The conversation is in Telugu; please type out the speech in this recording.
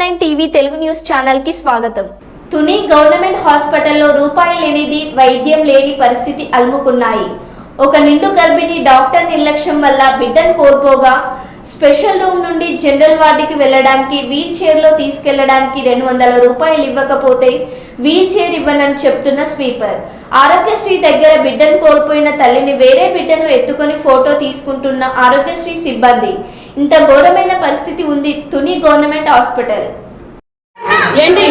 నైన్ టీవీ తెలుగు న్యూస్ ఛానల్కి స్వాగతం. తుని గవర్నమెంట్ హాస్పిటల్లో రూపాయి లేనిది వైద్యం లేని పరిస్థితి అలుముకున్నాయి. ఒక నిండు గర్భిణి డాక్టర్ నిర్లక్ష్యం వల్ల బిడ్డను కోల్పోగా స్పెషల్ రూమ్ నుండి జనరల్ వార్డుకి వెళ్ళడానికి వీల్ చైర్లో తీసుకెళ్ళడానికి రెండు వందల రూపాయలు ఇవ్వకపోతే వీల్ చైర్ ఇవ్వనని చెప్తున్న స్వీపర్. ఆరోగ్యశ్రీ దగ్గర బిడ్డను కోల్పోయిన తల్లిని వేరే బిడ్డను ఎత్తుకొని ఫోటో తీసుకుంటున్న ఆరోగ్యశ్రీ సిబ్బంది. ఇంత ఘోరమైన పరిస్థితి ఉంది తుని గవర్నమెంట్ హాస్పిటల్. ఏంటి?